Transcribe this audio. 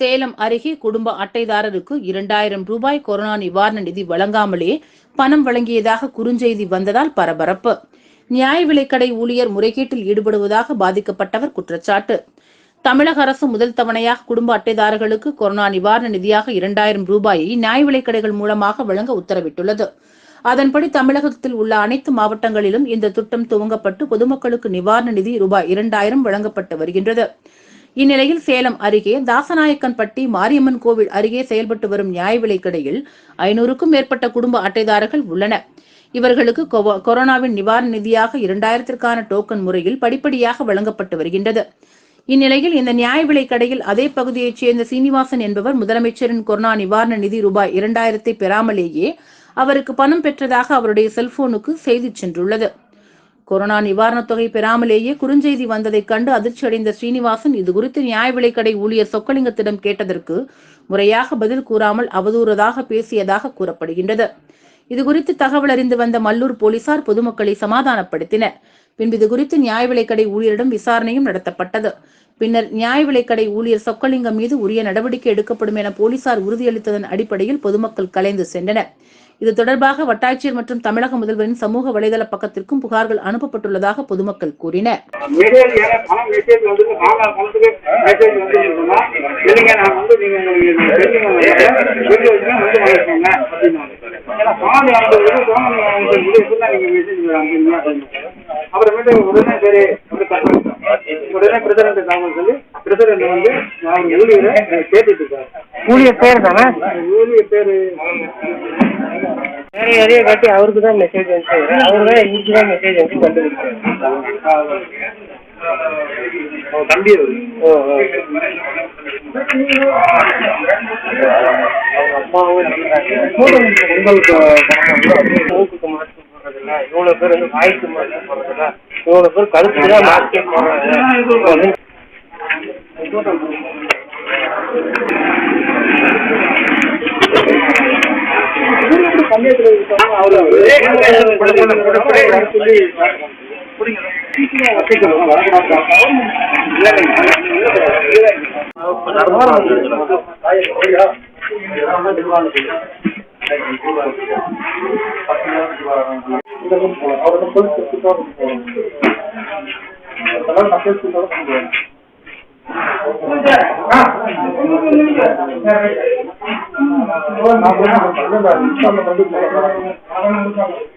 சேலம் அருகே குடும்ப அட்டைதாரருக்கு இரண்டாயிரம் ரூபாய் கொரோனா நிவாரண நிதி வழங்காமலே பணம் வழங்கியதாக குறுஞ்செய்தி வந்ததால் பரபரப்பு. நியாய விலைக்கடை ஊழியர் முறைகேட்டில் ஈடுபடுவதாக பாதிக்கப்பட்டவர் குற்றச்சாட்டு. தமிழக அரசு முதல் தவணையாக குடும்ப அட்டைதாரர்களுக்கு கொரோனா நிவாரண நிதியாக இரண்டாயிரம் ரூபாயை நியாய விலைக்கடைகள் மூலமாக வழங்க உத்தரவிட்டுள்ளது. அதன்படி தமிழகத்தில் உள்ள அனைத்து மாவட்டங்களிலும் இந்த திட்டம் துவங்கப்பட்டு பொதுமக்களுக்கு நிவாரண நிதி ரூபாய் இரண்டாயிரம் வழங்கப்பட்டு வருகின்றது. இந்நிலையில் சேலம் அருகே தாசநாயக்கன்பட்டி மாரியம்மன் கோவில் அருகே செயல்பட்டு வரும் நியாய விலைக் கடையில் ஐநூறுக்கும் மேற்பட்ட குடும்ப அட்டைதாரர்கள் உள்ளனர் இவர்களுக்கு கொரோனாவின் நிவாரண நிதியாக இரண்டாயிரத்திற்கான டோக்கன் முறையில் படிப்படியாக வழங்கப்பட்டு வருகின்றது. இந்நிலையில் இந்த நியாய விலைக் கடையில் அதே பகுதியைச் சேர்ந்த சீனிவாசன் என்பவர் முதலமைச்சரின் கொரோனா நிவாரண நிதி ரூபாய் இரண்டாயிரத்தை பெறாமலேயே அவருக்கு பணம் பெற்றதாக அவருடைய செல்போனுக்கு செய்தி சென்றுள்ளது. கொரோனா நிவாரணத் தொகை பெறாமலேயே குறுஞ்செய்தி வந்ததைக் கண்டு அதிர்ச்சியடைந்த ஸ்ரீனிவாசன் இதுகுறித்து நியாய விலைக்கடை ஊழியர் சொக்கலிங்கத்திடம் கேட்டதற்கு முறையாக பதில் கூறாமல் அவதூறதாக பேசியதாக கூறப்படுகின்றது. இதுகுறித்து தகவல் அறிந்து வந்த மல்லூர் போலீசார் பொதுமக்களை சமாதானப்படுத்தினர். பின்பு இதுகுறித்து நியாய விலைக்கடை ஊழியரிடம் விசாரணையும் நடத்தப்பட்டது. பின்னர் நியாய விலைக்கடை ஊழியர் சொக்கலிங்கம் மீது உரிய நடவடிக்கை எடுக்கப்படும் என போலீசார் உறுதியளித்ததன் அடிப்படையில் பொதுமக்கள் கலைந்து சென்றனர். இது தொடர்பாக வட்டாட்சியர் மற்றும் தமிழக முதல்வரின் சமூக வலைதள பக்கத்திற்கும் புகார்கள் அனுப்பப்பட்டுள்ளதாக பொதுமக்கள் கூறினர். அப்புறமேட்டு உடனே சரி உடனே பிரதமர் தகவல் சொல்லி பிரசிடண்ட் வந்து அவர் ஊழியரை கேட்டுட்டு இருக்காரு ஊழியர் பேர் தானே? ஊழியர் பேரு நிறைய நிறைய காட்டி அவருக்கு தான் மெசேஜ் வந்து அவரு தான் இன்னைக்கு தான் மெசேஜ் வந்து கண்டுபிடிச்சாரு தம்பி அவரு ஓ ஓ. அவங்க அம்மாவும் உங்களுக்கு மூக்குக்கு மாஸ்க் போடுறதில்ல இவ்வளோ பேர் வந்து வாய்க்கு மாஸ்க் போடுறதில்ல இவ்வளோ பேர் கழுத்து தான் மாஸ்க் போடுறாங்க அவரோட பொருள் சுற்றுலா அதெல்லாம் மக்கள் சுற்றுலா அவரு